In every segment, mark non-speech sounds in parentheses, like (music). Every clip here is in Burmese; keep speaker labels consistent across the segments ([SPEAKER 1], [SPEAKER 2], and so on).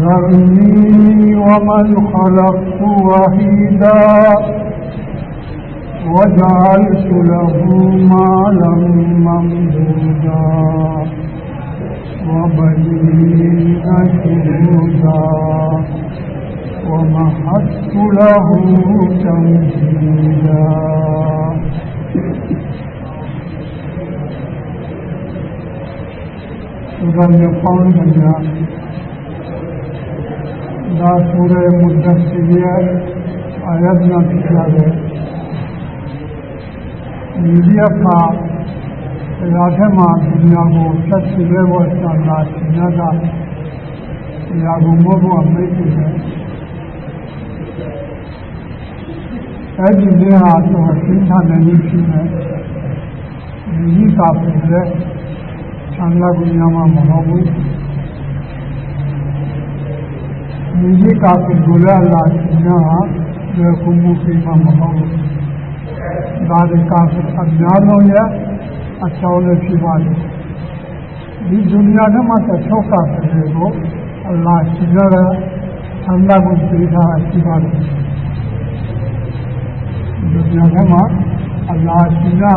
[SPEAKER 1] ذرني ومن خلقت وحيدا وجعلت له مالا ممدودا وبنين شهودا ومحدت له تمهيدا. دا سورہ ဒါဆူရဲမုဒ္ဒစီယအာယတ်နာပြရတယ်ဒီရပါရာထမဒီနာကိုဆက်စီရဲဘောသာနာရှင်နာကရာဂုံဘောဘောမိတ်တယ်အဲ့ဒီနေရာတော့သင်္ခါနေနေရှိနေဒီသာပုံနဲ့ဆန္ဒကုညာမှာမဟုတ်ဘူး يجيك في الجلال عشناها ويكون فيما مخوف بعد الكافر أبنان ہویا اچھا ہونے کی بات ہے یہ دنیا نے مت اچھو کافر ہے وہ اللہ سنر ٹھنڈا گن پیٹھا اچھی بات ہے دنیا نے مت اللہ سنا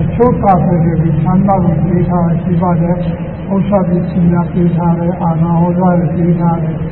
[SPEAKER 1] اچھو کافر ہے بھی ٹھنڈا گن پیٹھا اچھی بات ہے اوسا بھی سنا پیٹھا ہے آنا ہو جائے پیٹھا ہے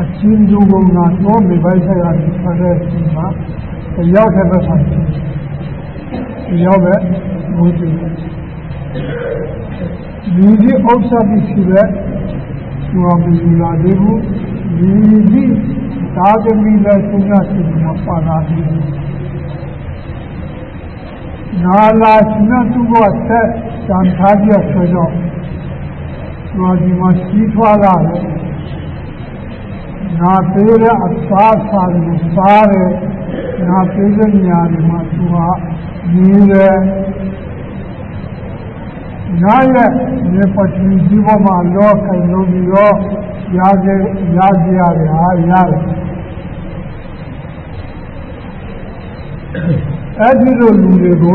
[SPEAKER 1] န်ခလပ်သူဝဟီဒါအချင်းသူကငါတော့မိပိုက်ဆိုင်ရာဒီဖရဲစီမှာရောက်တဲ့ဘက်ဆိုင်ရောက်ပဲဘုရားဒီဒီဥစ္စာပြီးရှိတဲ့သူဟာမယူလာသေးဘူးဒီဒီသာသမီလည်းစဉ်းစားကြည့်မှပါလာပြီနာလာရှင်သူကဆက်တန်ထားပြဆိုတော့သူဟာဒီမှာစီးထွားလာတယ် နာသေးတဲ့အစားစားကိုစားတယ်နာသေးတဲ့နေရာတွေမှာသူဟာနေတယ်နာရဲ့နေပတိဒီဘမှာလောခိုင်လို့ပြီးတော့ရခဲ့ရကြရတယ်ဟာရတယ်အဲ့ဒီလိုလူတွေကို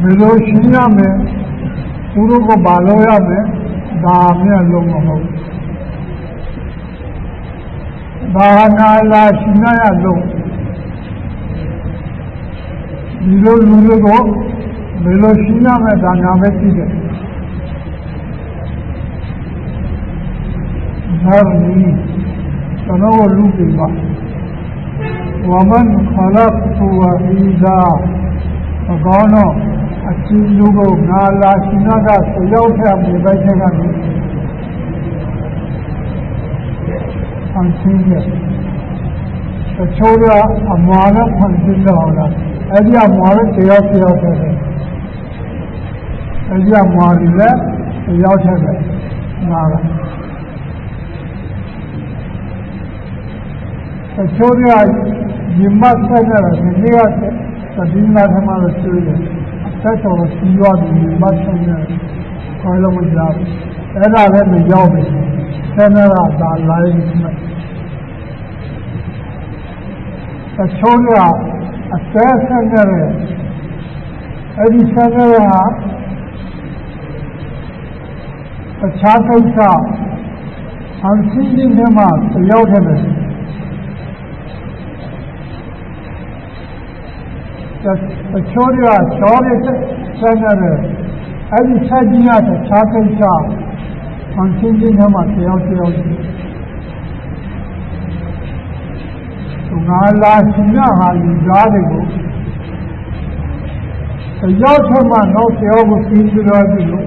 [SPEAKER 1] ဘယ်လိုရှင်းရမလဲသူတို့ကဘာလို့ရမလဲဒါမြတ်လုံးမဟုတ် ဘာနာလာရှင်းရလို့ဒီလိုလူတွေကိုဘယ်လိုရှင်းရမလဲဒါညာပဲကြည့်တယ်ဇာနီကျွန်တော်လူတွေပါဝမန်ခလပ်သူဝဟီဒါအကောင်းတော့အချင်းလူကိုငါလာရှင်ကဆရောက်ထမြေပိုက်ချက်ကနေ အန်ချင်းရဲ့တချို့ကအမှားနဲ့ဖန်ဆင်းတော့လားအဲ့ဒီအမှားနဲ့တရားဆရာတယ်အဲ့ဒီအမှားတွေလည်းရောက်ချက်ပဲနားလားတချို့ကညီမဆက်ကြတယ်ဒီနေ့ကသတိနာသမားလို့ပြောတယ်ဆက်တော်စီရွာပြီးညီမဆက်ကြတယ်ခေါ်လို့မကြောက်အဲ့ဒါလည်းမရောက်ဘူးဆန္ဒရသာလာရင်မှ တချို့ကအသက်ဆက်ကြတယ်အဲ့ဒီဆက်ကြတာတခြားကိစ္စအန်စီင်းတွေမှာရောက်တယ်တချို့ကချောတဲ့ဆက်ရတယ်အဲ့ဒီဆက်ကြီးရတဲ့ခြားကိစ္စအန်ချင်းချင်းထဲမှာတယောက်တယောက် င ငါလာရှင်ရဟာလူသားတွေကိုတယောက်ထက်မှတော့တယောက်ကိုပြီးပြီးတော့ဒီလို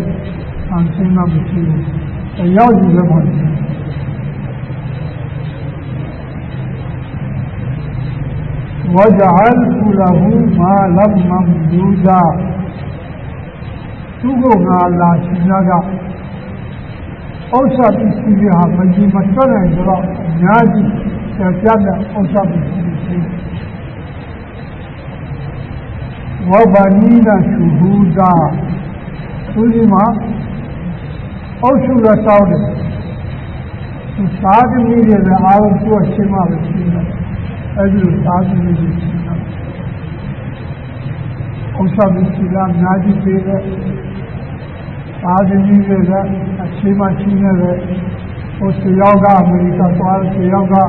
[SPEAKER 1] အန်ဆင်းမှမရှိဘူးတယောက်ယူလည်းမဟုတ်ဘူးဝဂျဟလ်ကူလဟူမာလမ်မမ်ဒူဒါသူကငါလာရှင်ရကဥစ္စာပစ္စည်းတွေဟာမကြီးမတွက်နိုင်တော့အများကြီး ကြာကြာတဲ့ဥစ္စာပစ္စည်းတွေဝဗာနီနာရှုဟူဒါသူဒီမှာအုပ်စုလက်တောင်းတယ်သူသာသမီတွေလည်းအားလုံးသူ့ရှင်းမှပဲရှင်းတယ်အဲဒီလိုသာသမီတွေရှင်းတာဥစ္စာပစ္စည်းကအများကြီးပေးတဲ့သာသမီတွေလည်းအခြေမှရှင်းနေတဲ့ဟိုတယောက်ကအမေရိကသွားတယ်တယောက်ကရှင်နာလာသွားတယ် سیاؤگا امریکہ سوار سیاؤگا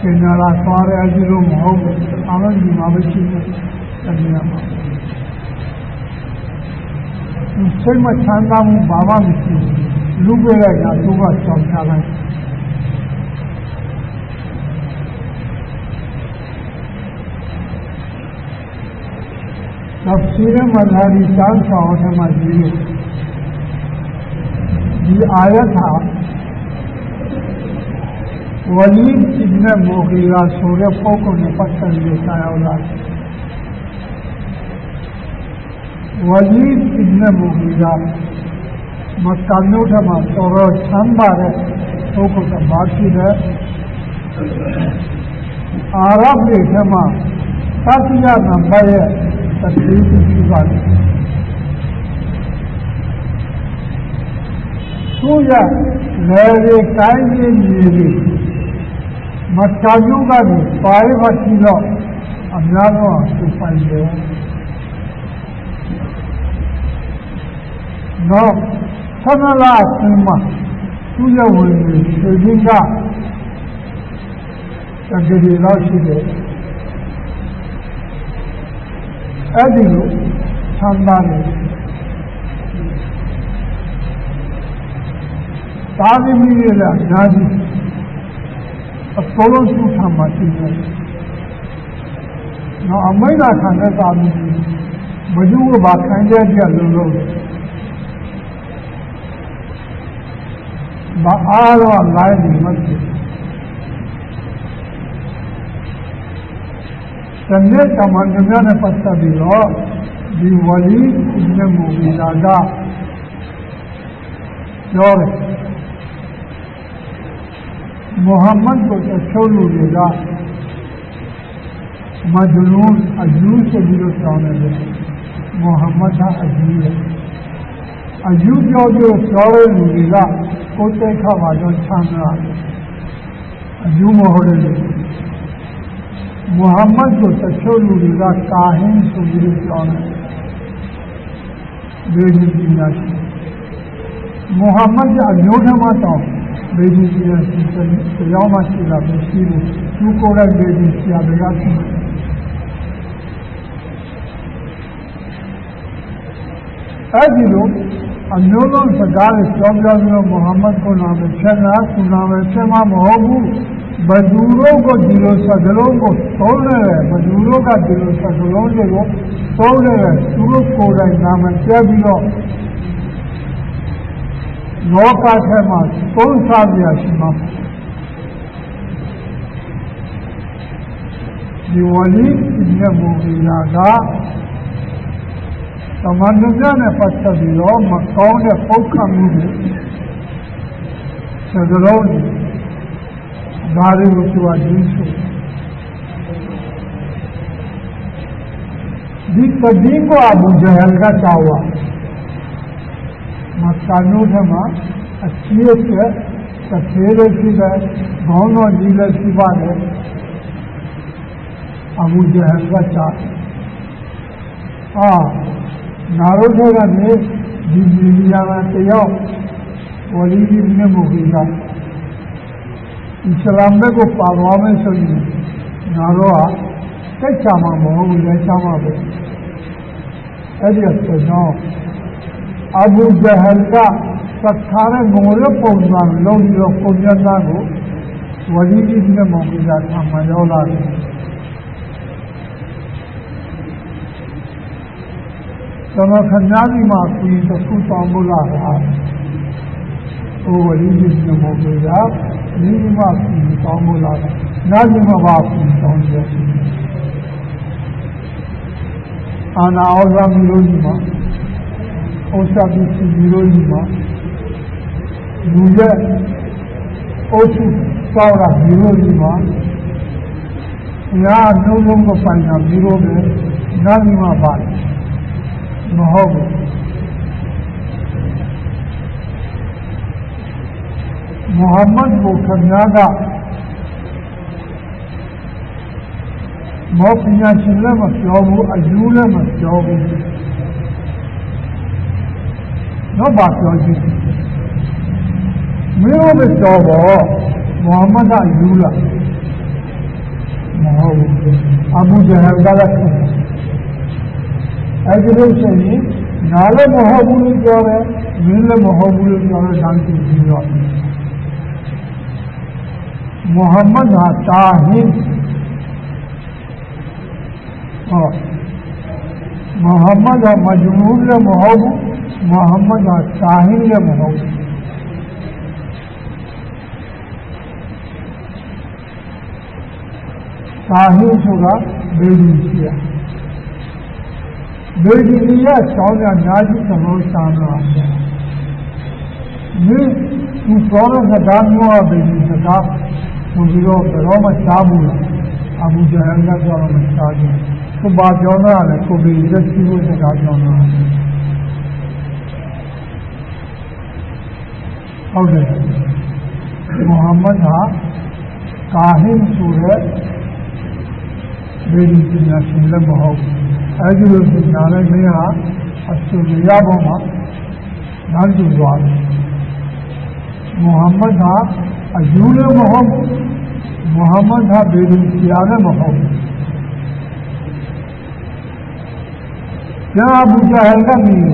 [SPEAKER 1] کہ نارا سوار عزیز و محبت آنند بھی مابشی میں کرنا میں چاندہ ہوں بابا مشی لوگے رہ گیا لوگا چوکا میں تفسیر مظہری چار سو ہوٹل مجھے یہ آیا تھا ولید ابن مغیرہ سورفوں کو نپٹ کر لیتا ہے اولاد ولید ابن مغیرہ مکانوٹما سورو ಸಂಬಾರೆ ಹೋಗುತ್ತ ہے۔ ಆರಾಮ್ ದೇಶಮ ಸಾತಿಯ ನಂಬಯ ತಕ್ರೀತಿ ಶಿವಾನಿ میرے ٹائم ಕಾಯ್ದೆ ನೀರಿ မိုဂီရာဆိုတဲ့ပုဂ္ဂိုလ်နဲ့ပတ်သက်လို့တာရောက်လာတယ်ဝလီအစ်နမိုဂီရာမက္ကာမြို့ထမှာတော်တော်ချမ်းသာတဲ့ပုဂ္ဂိုလ်ကဘာဖြစ်လဲအာရဗ်တွေထမှာသတိယနံပါတ်ရဲ့တတိယရှိပါတယ်သူရလေလေကိုင်းကြီးကြီးတွေမက္ကာမြို့ကနေပါရမရှိတော့အများဆုံးသူပိုင်တယ်တော့ဆန္ဒလာအင်းမှာသူရဝင်ပြီးဒီကတကယ်တော့ရှိတယ်အဲ့ဒီလိုဆန္ဒနဲ့သာသမီရဲ့အများကြီးအပေါ်လုံးသူ့ထံမှာရှိတယ်။နော်အမိတ်လာခံတဲ့သာသမီဘယ်သူကဘာခံကြကြလို့လို့ဘာအားတော့လိုက်နေမှဖြစ်တနေ့ကမှ سولہ سو ساماتی ہے نا امئی نہ کھانا تھا آدمی بجو وہ بات کھائیں گے کہ اللہ نعمت چندے کا نے پتہ ہے محمد کو تسول گا۔ مجنون اجو سے گرفتار ہے۔ محمد ہاں کا اجو ہے۔ اجو جو جو سوڑے لگا کوتے کا واجہ چھان رہا اجو مہوڑے محمد کو تسول لگا کاہن سے گرفتار ہے۔ بے جی محمد اجو نہ ماتا ہوں۔ မဟုတ်တဲ့လူမုဟမ္မဒ်ကိုချုပ်လူတွေကကာဟင်းဆိုပြီးတော့ဆောင်းတယ်ဒီဒီနာရှိမုဟမ္မဒ်ကအမျိုးထမတောင်းဘေဒီစီရစီတရားမရှိတာမရှိဘူးသူကိုယ်တိုင်ဘေဒီစီရတွေကရှိအဲ့ဒီလိုအမျိုးလုံးစကားနဲ့ပြောပြပြီးတော့မုဟမ္မဒ်ကိုနာမည်ချက်နာကုနာမည်ချက်မမဟုတ်ဘူးဘဒူတို့ကိုဒီလိုစကားလုံးကိုသုံးတယ်ဘဒူတို့ကဒီလိုစကားလုံးတွေကိုသုံးတယ်သူတို့ကိုယ်တိုင်နာမည်ပြပြီးတော့ လောကထဲမှာသုံးစားပြရှိမှာဒီဝလီညမူဘီလာကသမန္တကြနဲ့ပတ်သက်ပြီးတော့မကောင်းတဲ့ပုတ်ခတ်မှုတွေစကလုံးဒါတွေကိုသူကဒီဆိုဒီတဒီကိုအဘူဂျဟလ်ကတာဝါ မကာနုထမှာအချီးကျတစ်သေးလေးရှိတဲ့ဘောင်းတော်ကြီးလည်းရှိပါတယ်အဘူဂျဟလ်ကတာအာနာရုဒ္ဓကနေဒီမီလီယာကတယောက်ဝလီဒီနေမူကြီးကအစ္စလာမ်ဘက်ကိုပါသွားမယ်ဆိုရင်နာရောကတက်ချမှာမဟုတ်ဘူးလက်ချမှာပဲအဲ့ဒီဆိုတော့ ابو جہل کا سکھارے مورے پہنچان لوگ جو کو جاتا وہی اس میں موقع تھا مجولا نے سما خنجانی ماں کی تو سوتا بلا رہا تو ولید ابن موقع نیما کی تو بلا نازم باپ کی تو جیسی آنا اور ပြီးတစ်ခုတောင်းလို့လာတာဟိုဝလိကြီးကမောကေကဒီမှာပြီးတောင်းလို့လာတာနားကြီးမှာပါပြီးတောင်းတယ်အာနာဩဇာမီလိုကြီးမှာဩဇာပြီးစီမီလိုကြီးမှာလူရဲ့အုပ်စုစောက်တာမီလိုကြီးမှာညာနှုံးလုံးမပိုင်တာမီလိုပဲနားကြီးမှာပါတယ်မဟုတ်ဘူးမုဟမ္မဒ်ကိုခင်ဗျားကမောပညာရှင်လည်းမပြောဘူးအယူလည်းမပြောဘူး တော့ဘာပြောကြည့်မင်းတို့မပြောတော့မုဟမ္မဒ်ကအယူလားမဟုတ်ဘူးအဘူဂျဟ်ကလည်းအဲဒီလိုဆိုရင်နားလည်းမဟုတ်ဘူးလို့ပြောတယ်မင်းလည်းမဟုတ်ဘူးလို့ပြောတယ်ဒါကြည့်ပြီးတော့မုဟမ္မဒ်ဟာတာဟင်ဟောမုဟမ္မဒ်ကမဂျမူးလည်းမဟုတ်ဘူး محمد اور ساحل یا محمد ساحل ہوگا بیڑی کیا بیڑی یا چون کا روز سامنے آ گیا یہ چونوں کا دان ہوا، بیڑی کا دام مجھے کرو میں شام ہوا ابو جہل کا کرو میں شام ہوا تو بات جانا ہے کو بے عزت کی وہ جگہ جانا ہے۔ सौदर मोहम्मद हा काहिन सूरत ॿेड़ी दुनिया सिंध हो अॼु विज्ञान में हा असुलियाबो मां नांदींदो आहे मोहम्मद हा अजूल मोहम मोहम्मद हा ॿेड़ी सियान मोहम या अबू जहल का मीर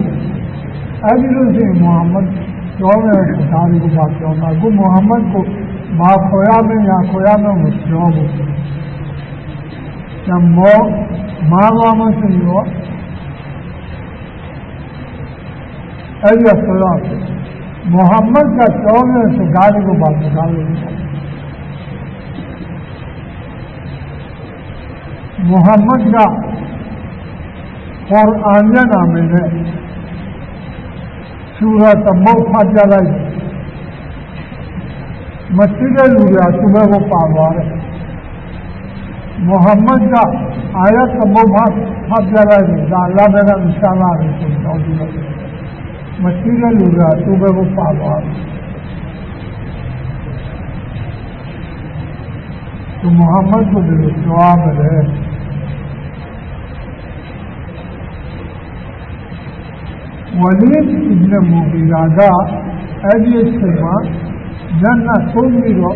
[SPEAKER 1] अजल से मोहम्मद کیوں میں شمشان کے ساتھ کیوں میں گو محمد کو ماں کھویا میں یا کھویا میں ہوں کیوں ہوں کیا مو ماں ماما سے ہو ای السلام، محمد کا کیوں میں اسے گاڑی کو بات نکال نکالے محمد کا اور آنجن عامل ہے سورت موقع لگائی مسجد لیا تمہیں وہ پاوار رہے محمد کا آیا تو جا رہا ہے۔ اللہ میرا نشانہ ہے سعودی عرب مسجد لیا تمہیں وہ پاوار تو محمد کو دعا میں رہے ولید ابن مغیرہ eriyesema cennet olmuyor.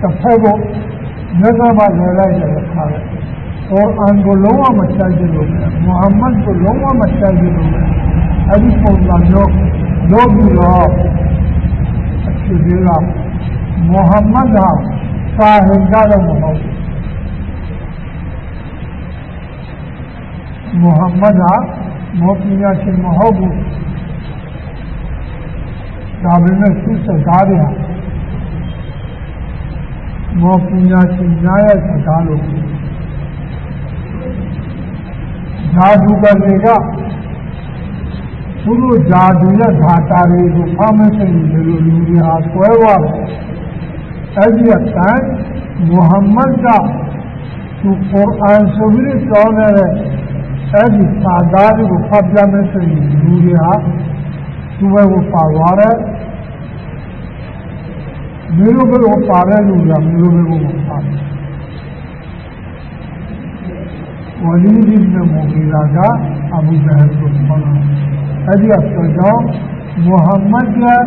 [SPEAKER 1] Tefebo ne رکھا ہے۔ اور ان کو لوگوں مساجد ہو گیا، محمد کو لوگوں مساجد ہو گیا۔ ابھی پونا لوگ لوگ اچھا جی محمد ہاں صاحب محمد۔ محمد موقع کے محبو قابل سو سرکار موقع کی نیا سرکار ہوگی جادو کر دے گا۔ پورو جادولا گھاٹا رے گفا میں سے ضروری ہاتھ کو ہوا ایسی لگتا ہے، محمد کا تو قرآن سے بھی کون ہے۔ الاستعداد مقابلة مثل ظهورها ومفاورة من بالغفارة وہ من ولی ولید میں موبی راجا ابو بہر کو بنا ابھی اکثر جاؤ محمد ہے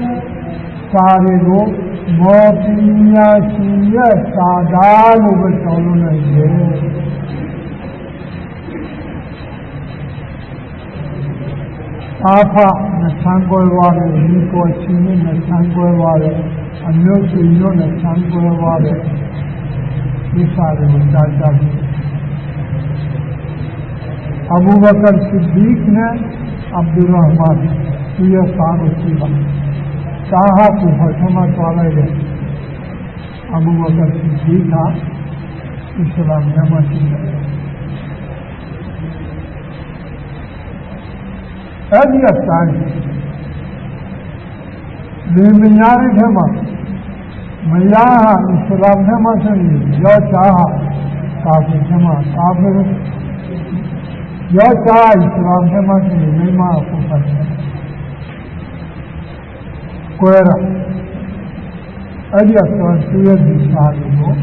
[SPEAKER 1] سارے لوگ موتیا سیاح سادال بچوں نے یہ Papa nasango ewabe, niko achini nasango ewabe, anyote inyo nasango ewabe. Isare mutata bi. ابو بکر صدیق نے عبد الرحمان تو یہ سان اسی بات چاہا تو حکومت والا ہے ابو بکر صدیق تھا اسلام نمت any of science. ماں۔ میں یہاں اسلام سے۔ میری یو چاہا کافی ٹھیما کافر یو چاہا اسلام ٹھیما چاہیے میما کو کرنا کوئرا ابھی اکثر سورج بھی شاہ ہو۔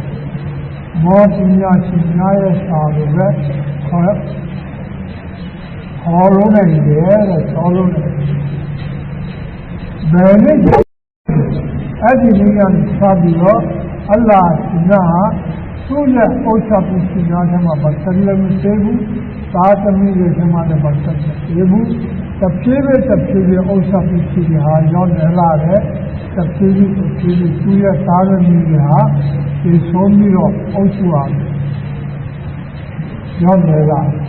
[SPEAKER 1] موت میاں چنیا شاہ ہے ဘီရာကအဲ့ဒီအချိန်မှာညနာသုံးပြီးတော့တစ်ဖက်ကိုညနာမှာလဲလိုက်တယ်ခါတယ်။အော်အန်ကိုလုံးဝမချိုက်ကြလို့မုဟမ္မဒ်ကိုလုံးဝမချိုက်ကြလို့အဲ့ဒီပုံစံမျိုးလုပ်ပြီးတော့အဖြစ်ဒီကမုဟမ္မဒ်ဟာစာဟင်ကြတော့မဟုတ်မုဟမ္မဒ်ဟာမောပညာရှင်မဟုတ်ဘူးဒါပေမဲ့သူစကားတွေဟာမောပညာရှင်များရဲ့စကားလို့ဓာတုကတွေကသူတို့ဓာတုရဲ့ဓာတာတွေကိုဖမ်းမသိဘူးလူလူတွေဟာဆွဲသွားတယ်အဲ့ဒီအတိုင်းမုဟမ္မဒ်ကသူကုရ်အာန်ဆိုပြီးကြောင်းတဲ့အဲ့ဒီစာသားတွေကိုဖတ်ပြမယ်ဆိုရင်လူတွေဟာသူ့ဘက်ကိုပါသွားတယ်မျိုးဘက်ကိုပါတဲ့လူကမျိုးဘက်ကိုပါတယ်ဝလီဒီနမူဂီရာကအဘူဂျဟ်ကိုခေါ်တယ်အဲ့ဒီအဆိုကြောင့်မုဟမ္မဒ်ရဲ့စာတွေကိုမောပညာရှင်ရဲ့စာသားလို့ပဲပြောလို့နိုင်တယ်အာဖနှဆန်းကွဲသွားတယ်ဒီကိုချင်းနဲ့နှဆန်းကွဲသွားတယ်အမျိုးစုမျိုးနဲ့ဆန်းကွဲသွားတယ်ဒီစာတွေကိုကြားကြပြီအဘူဘကရ်ဆစ်ဒီကနဲ့အဗ်ဒူရဟ်မာန်သူရဲ့သားကိုရှိပါသာဟာကိုဟောထမသွားလိုက်တယ်အဘူဘကရ်ဆစ်ဒီကအစ္စလာမ်ရဲ့မရှိတယ်အဲ့ဒီအတိုင်းဒီမညာရိထဲမှာမယားဟာအစ္စလာမ်ထဲမှာဆိုရင်ယောချာဟာကာဖီထဲမှာကာဖီယောချာအစ္စလာမ်ထဲမှာဆိုရင်မိမကိုဖတ်တယ်ကွဲရအဲ့ဒီအတိုင်းသူရဲ့ဒီစာကိုမောပညာရှင်များရဲ့စာကိုပဲခေါ်ဟောလို့နိုင်တယ်တဲ့ဆောလို့နိုင်ဘယ်နဲ့အဲ့ဒီနေရာကိုစပြီးတော့အလ္လာဟ်ရှင်ကသူ့ရဲ့ဩချပူရှင်များထဲမှာပတ်သက်လည်းမရှိဘူးသာသမီတွေထဲမှာလည်းပတ်သက်မရှိဘူးတဖြည်းဖြည်းတဖြည်းဖြည်းဩချပူရှင်တွေဟာရောက်နေလာတယ်တဖြည်းဖြည်းတဖြည်းဖြည်းသူ့ရဲ့သာသမီတွေဟာဒီဆုံးပြီးတော့အုပ်စုအောင်ရောက်နေလာအလ္လာဟ်ရှင်ကအရေးယူလိုက်ဆိုအလ္လာဟ်ကမရှိတော့ဇာနီနာလာရှင်ကလူပြေးလိုက်ပါဝမန်ခလတ်ဝဟီဒါအချင်းသူကိုနာလာရှင်ကတယော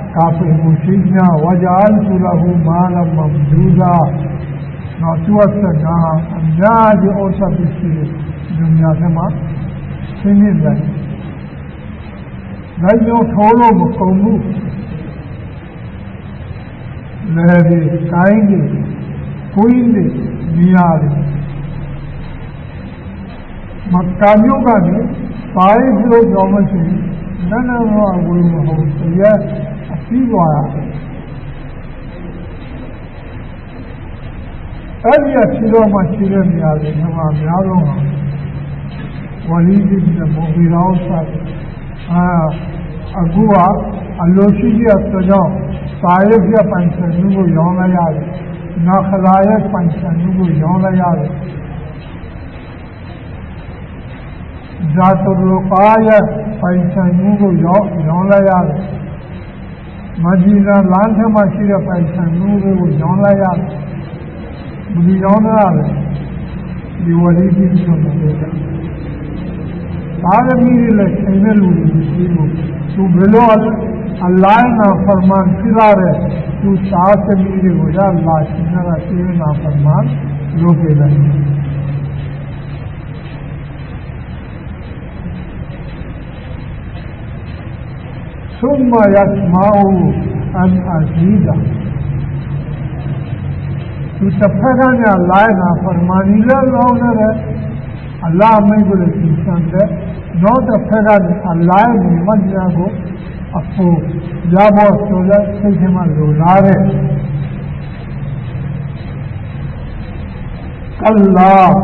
[SPEAKER 1] کافی مشینا وجال له مالا ممدودا نوچوت سے اور سب اس کی دنیا سے ماں سنی رہی گئیوں چھوڑو مقومو لہرے کائیں گے. کوئیں گے. نیار مکانیوں کا بھی پائے جو جومن سے نہ نہ ہو یہ လို့မကုန်ဘူးလေဒီကိုင်းဒီကိုင်းဒီနေရာတွေမက္ကာမြို့ကနေပါရီလို့ပြောမှရှိရင်နန်းတော်ကဘုရားမဟုတ်ဘူးရဲ့အပြီးသွားတာအဲ့ဒီအရှိတော်မှာရှိတဲ့နေရာတွေမှာအများဆုံးဟာဝလီဒီနဲ့မော်ဘီရောဆက်အာအခုကအလိုရှိတဲ့ဆိုတော့စာရေးပြပိုင်ဆန်မှုကိုရောင်းလိုက်ရတယ်။နောက်ခလာရဲ့ပိုင်ဆန်မှုကိုရောင်းလိုက်ရတယ်။ဇာတုရကာရဲ့ပိုင်ဆိုင်မှုကိုရောရောင်းလိုက်ရတယ်။ မဒီနာလမ်းထဲမှာရှိတဲ့ပိုင်ဆိုင်မှုကိုရောင်းလိုက်ရတယ်။ဘယ်လိုရောင်းရလဲ။ဒီဝရီဒီဆိုတဲ့သာသမီတွေလည်းချိန်တဲ့လူတွေရှိလို့သူဘယ်လိုအလိုင်းနာဖရမန်ပြရတယ်သူသာသမီတွေကိုရလာရှင်ကပြေးနာဖရမန်လုပ်ပေးတယ် ثم يسمع ان عزیزہ تو سفر نے اللہ نا فرمانی لوڈر ہے اللہ میں بولے چند ہے نو دفعہ اللہ نعمت جا گو اپو یا وہ سولہ سے جمع لولا رہے اللہ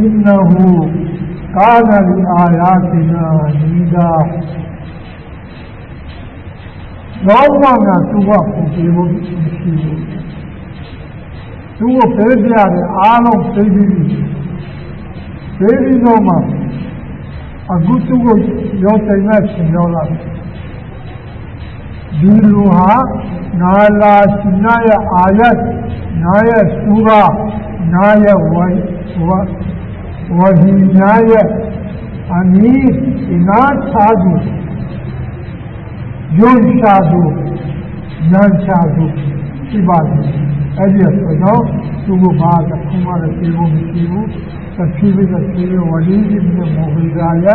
[SPEAKER 1] انہو کان لی آیاتنا نیدہ တဲ့နောက်တစ်ဖက်ကနဲ့အလိုင်းမြတ်ညာကိုအဖို့ရဖို့ဆိုတဲ့စိတ်ထဲမှာလိုလားတဲ့ကလ္လာအင်နဟူကာနလီအာယာတိနာနီဒါတော့မှငါသူ့ဘကိုပြေဖို့မရှိဘူးသူ့ကိုပေးပြတယ်အားလုံးသိပြီးပြီပေးပြီးတော့မှအခုသူ့ကိုရောတိုင်မဲ့ရှင်ရောက်လာဒီလူဟာနာလာရှင်နာရဲ့အာယတ်နာရဲ့စူရာနာရဲ့ဝိဝဝဟီနာရဲ့အမီအနာသာသူ ယွန်ရှာသူနန်ရှာသူရှိပါသည်အဲ့ဒီဆိုတော့သူကဘာတခုမှလည်းပြေဖို့မရှိဘူးသတိဝိသတိဝလီဒီမြမောဟိရာယ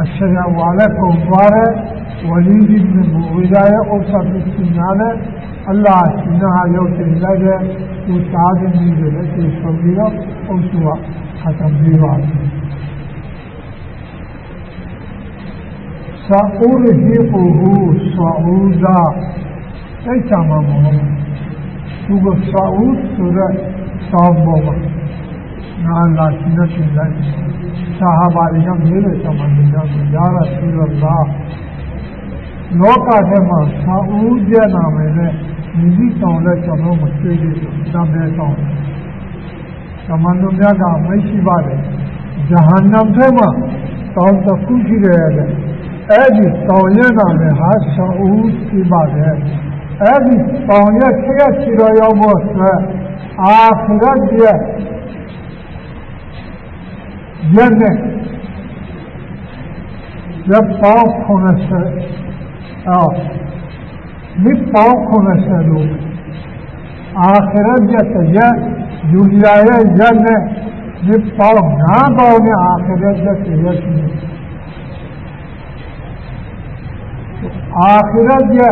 [SPEAKER 1] အရှရာဝါလည်းပုံသွားတယ်ဝလီဒီမြမောဟိရာယဥစ္စာပစ္စည်းနာလည်းအလ္လာဟ်ရှင်နာရုပ်တင်လိုက်တဲ့သူသားသမီးတွေလည်းသိဆုံးပြီးတော့အုပ်စုကခတ်တမ်းပြီးပါတယ် سأرهقه صعودا စိတ်ချမှာမဟုတ်ဘူးသူကစာအုပ်ဆိုတဲ့စောင်းပေါ်မှာနာလာရှိတဲ့ရှင်လိုက်ဆာဟာဘာတွေကမြေတဲ့ဆောင်းမှာနေကြတယ်ယာရဆူလလာ လောကထဲမှာသာဦးကျက်နာမယ်နဲ့မြည်ကြီးဆောင်လက်ကျွန်တော်မတွေ့သေးဘူးတမ်းပဲဆောင်သမန္တုမြတ်ကမရှိပါတယ်ဂျဟန္နမ်ထဲမှာတောင်းတခုရှိတယ်တဲ့ အဲ့ဒီတောင်းရနာမယ်ဟာသာဦးရှိပါတယ်အဲ့ဒီတောင်းရချက်ရချီတော်ရောက်ဖို့အတွက်အာခရတ်ရဲ့ယနေ့ရပ်ပေါင်း90အော်မြစ်ပေါင်း90လို့အာခရတ်ရဲ့တရားယူရရဲ့ယနေ့မြစ်ပေါင်း9000နဲ့အာခရတ်ရဲ့တရားရှိတယ်အာခရတ်ရဲ့ယနေ့ဆိုရင်တော့ရှိသွားမယ်အဲ့ဒီပုံစံမျိုးနဲ့မြစ်ပေါင်း90ချီတော့သွားမယ်ဆိုရင်အာခရတ်ရဲ့ချိန်ကာလနဲ့အဲဒီဒါဂျဟန္နမ်ထဲမှာရှိတဲ့ဆောဝူဆောင်ရဲ့ထိပ်ပေါ်မှာရောက်သွားမယ်ရောက်ပြီးတော့ချိန်ပြီးတော့ဆက်ကြတယ်ဒီလိုနိုင်မှာမဟုတ်ဘူးအဲဒီဆောင်ထိပ်ပေါ်ကနေအလ္လာဟ်ရှင်ရဲ့အမင်းနဲ့ပြန်ဒိုင်းပြီးတော့ချလာမယ် آخرت یا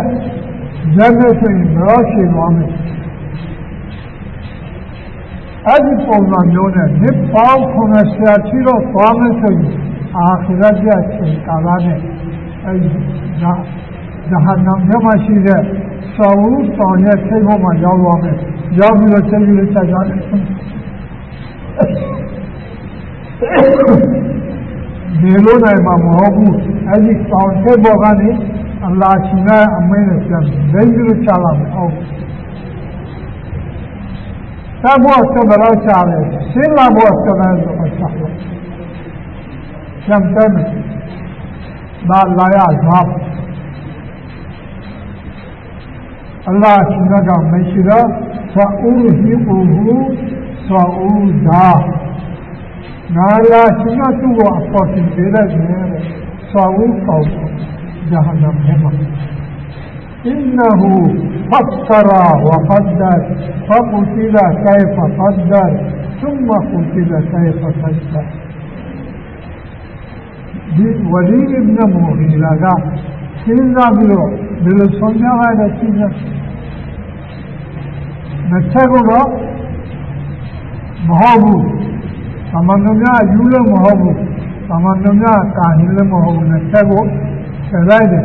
[SPEAKER 1] جنت این برای شیوامه از این قومان یونه نه پاو کنسیاتی رو پامه توی آخرت یا یه ای جهنم یا مشیده ساوروز تانیه تی هما یا وامه یا بیره تی بیره تجانه (coughs) میلون امام محبوب از این قومان سانته باغنه Allah'ına ammaynacağım. Rezzül çalam. Ben bu hafta bela çağırıyorum. Sinla bu hafta ben zıkışakla. Şemtemiz. Ben Allah'a azmam. Allah içinde kalmışıyla فَاُرْهِقُهُ سَعُودًا Nâ lâ sînâtu ve affâfî bîlâ dînâre sâûd kavgâ. وحده للرضا إنه فكر وقدر فقتل كيف قدر ثم قتل كيف قدر وليد بن مغيرة சிறிதாகியோ இதில் சொன்னவா ரசிங்க மெச்சகுடோ மஹபு சம்பந்தம்னா அஜுல மஹபு சம்பந்தம்னா காஹில மஹபு மெச்சகு Celeide.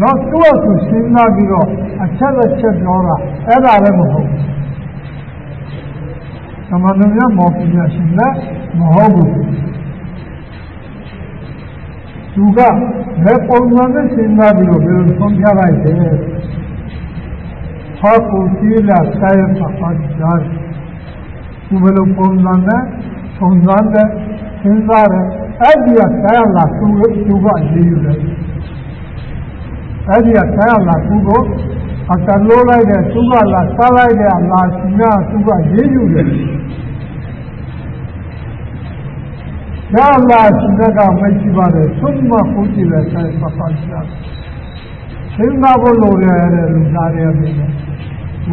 [SPEAKER 1] Not duatu sinna bilo, accella çebiora, el alemuhu. Zamanında muhafız yaşında muhabbu. Duga, hep onları sinna bilo, bir son yaraydı. Hak ultiyle sayfa haklar. Bu böyle konularına sondan da sinzare, el diye sayarlar, duga, duga, duga, အဲ့ဒီကဆရာလာသူ့သူကရေးယူတယ်။အဲ့ဒီကဆရာလာသူ့ကိုအတလို့လိုက်တဲ့သူကလာစားလိုက်တဲ့အလားရှင်ကသူကရေးယူတယ်။ဒါလာရှင်ကမရှိပါနဲ့သုံးမခုကြည့်လဲဆိုင်ပပရှာ။သင်္သာဘလို့ရတဲ့လူသားတွေအပြင်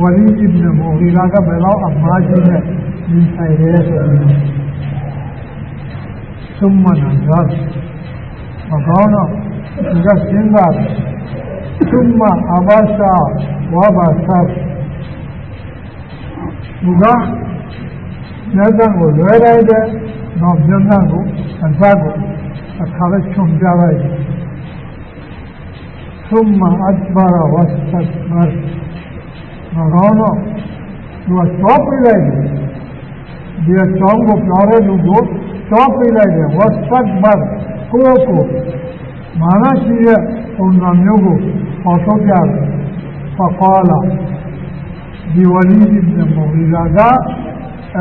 [SPEAKER 1] ဝလီအစ်ဘ်မိုဟီရာကဘယ်တော့အမှားကြီးနဲ့ဒီဆိုင်ရဲဆိုပြီးသုံးမနာသာမကောင်းတော့ဒီကစဉ်းစားတယ် ثم عبس وبسر 누가? 내장고 외래대 넘전하고 안사고 가르 총자라이 ثم أدبر واستكبر نرانو 누가 쪼삐라이 니가 정고 벼려주고 쪼삐라이 واستكبر 꾸었고 많아시에 온남요고 پاسوں پہ آ گئے فقالا نے مولادا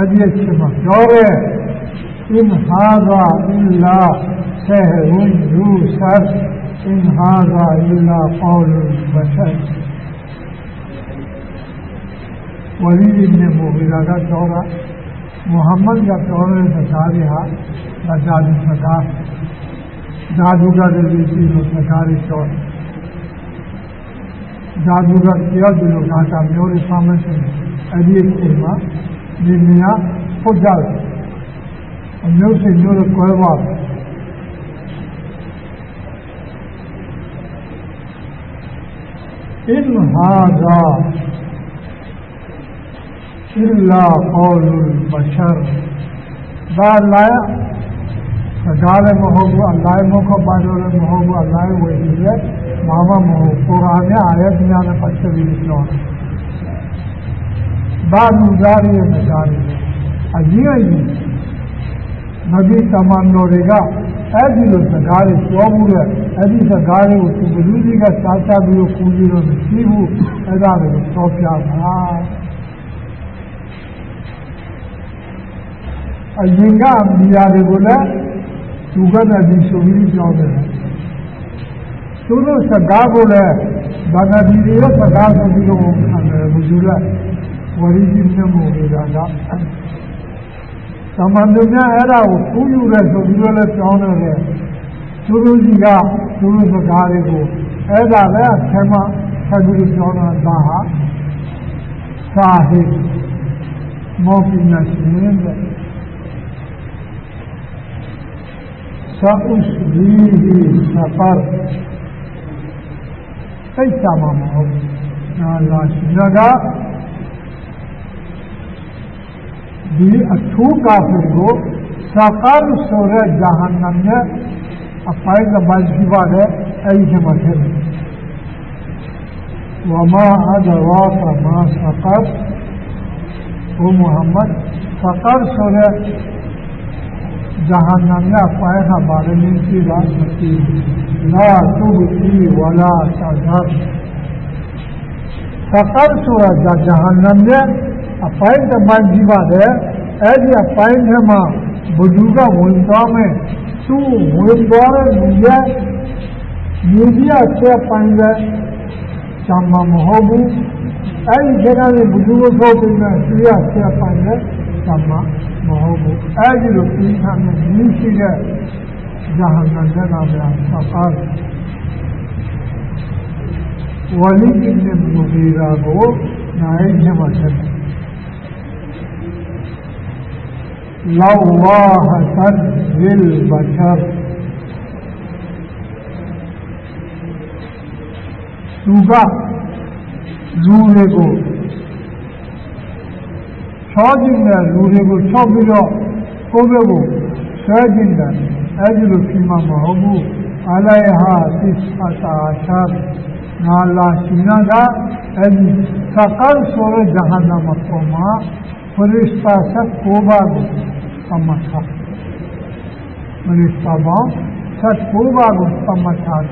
[SPEAKER 1] ابھی اچھے مسجور ہے۔ ان ہاضا اللہ سہر یو سر، ان اللہ قول بشر ولید ابن مغیرہ کا دورہ، محمد کا دور نظارہ نہ جادو سکار جادوگر نے سکاری چور جادوگر کیا جو لوگ ناکامی اور اس معاملے سے علی علما یہ جی میاں خود جا اور میں اسے نور کوئبا ان ہاضا اللہ قول البشر۔ بار لایا۔ စကားလည်းမဟုတ်ဘူးအလိုက်မဟုတ်ပါတော့လည်းမဟုတ်ဘူးအလိုက်ဝေဒီလည်းဘာမှမဟုတ်ကိုရာမြအရဲ့တရားနဲ့ပတ်သက်ပြီးပြောတယ်ဘာလူသားရဲ့စကားတွေအကြီးအကြီးနဗီတမန်တော်တွေကအဲ့ဒီလိုစကားတွေပြောမှုတဲ့အဲ့ဒီစကားတွေကိုသူဘယ်သူကြီးကစားချပြီးတော့ကူးပြီးတော့မရှိဘူးအဲ့ဒါတွေကိုပြောပြတာအရင်ကမိယာတွေကိုလည်း သူဘတ်တိဆိုပြီးပြောတယ်သူတို့စကားကိုလည်းဘာသာဒီရဲ့စကားဆိုပြီးတော့ခံတယ်မဇူလာဝရီကြီးမြတ်မို့လာတာသမန္တများအဲ့ဒါကိုဖူးယူရဲဆိုပြီးတော့လည်းပြောင်းတယ်လေသူတို့ကြီးကသူတို့စကားတွေကိုအဲ့ဒါလည်းဆမဆက်ပြီးပြောင်းတာဒါဟာစာဟိမောပိနရှင်တဲ့ سب اس بھی سفر کیسا ماما لاش جگہ بھی اچھو کافر کو سفر سورہ جہان میں اپائے زبان کی بات ہے ایسے مسئلہ وما ادواق ما سفر وہ محمد فقر سورہ جہاں جہانیہ پائے بالنی کی راشمتی لا تب کی ولا تذر سفر جہاں جا جہانند اپائن ماں جی بات ہے۔ ایسی اپائن ہے ماں بزرگا ہوتا میں تو ہوتا ہے مجھے میڈیا سے اپائن ہے۔ چاما محبو۔ ایسی جگہ میں بزرگوں کو بھی میں سوریا سے اپائن ہے۔ چاما وهو آجل فيها من نشجة جهنم لنا بالانفقار ولي ابن المغيرہ کو نائب جمع کر لواحة للبشر. صوبہ جوڑے کو Sadinden nuribu sabila ubebu sadinden ecru fîmâ mahubu aleyha tis'ata aşar. Nâllâhînâ da el sakar sonra cehenneme koma fırıştası kubabu ama sakar fırıştaba sak kubabu ama sakar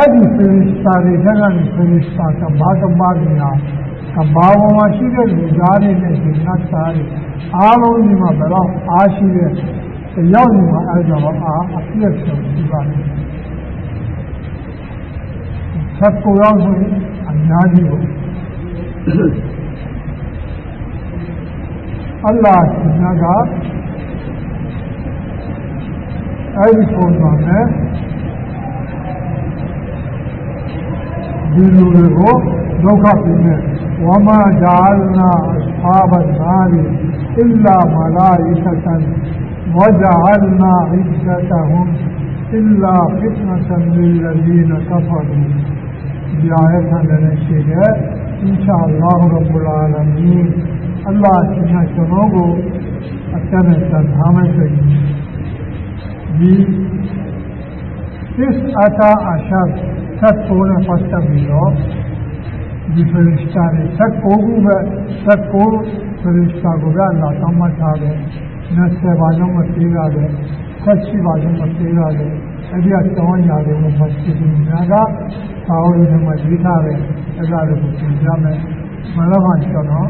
[SPEAKER 1] Edi fırıştari denen fırıştası bazı bazı yaptı. က်ကိုပါကိုသမထပရိစ္ဆာဘောဆက်ကိုပါကိုသမထအဲဒီပရိစ္ဆာတွေကနေပရိစ္ဆာကဘာကဘာညာကဘာဝမှာရှိတဲ့လူသားတွေနဲ့ဒီနတ်သားတွေအားလုံးဒီမှာဘယ်တော့အားရှိတဲ့ရောက်နေမှာအဲဒါတော့အားအပြည့်စုံရှိပါတယ်ဆက်ကိုရောက်ဆိုရင်အများကြီးပေါ့အလ္လာဟ်ရှင်ကအဲဒီပုံစံနဲ့ဒီလူတွေကို دھوکہ پینے وما جعلنا اصحاب النار الا ملائکتا وجعلنا عزتهم الا فتنة للذین کفروا یہ آیت ہمیں نشی ہے انشاءاللہ رب العالمین اللہ کی نہ گو اچھا میں سنتھامے سے جی تس اتا اشد ست پونے پستہ بھی ဒီသစ္အတာအရှာသတ်ပေါ်နဲ့ပတ်သက်ပြီးတော့ဒီဖရစ်တာတွေသတ်ပေါ်ကူပဲသတ်ပေါ်ဖရစ်တာကိုလည်းလာတောင်းမှထားတယ်နတ်ဆေဘာလုံးမသေးရတယ်ဆက်ရှိပါလုံးမသေးရတယ်အဲ့ဒီအကြောင်းအရာတွေကိုမှသိပြီးများကသာဝတိမှာရေးထားတယ်အဲ့ဒါတွေကိုသင်ကြမယ်မလာမှကျွန်တော်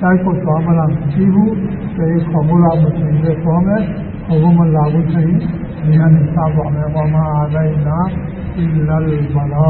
[SPEAKER 1] တိုက်ဖို့သွားမလားမရှိဘူးဒီခေါ်မလာမသိသေးသွားမယ်ခေါ်မလာဘူးဆိုရင်ဒီကနေစပါမယ်ဘာမှအားတိုင်းနာအီလလ်ဘလာ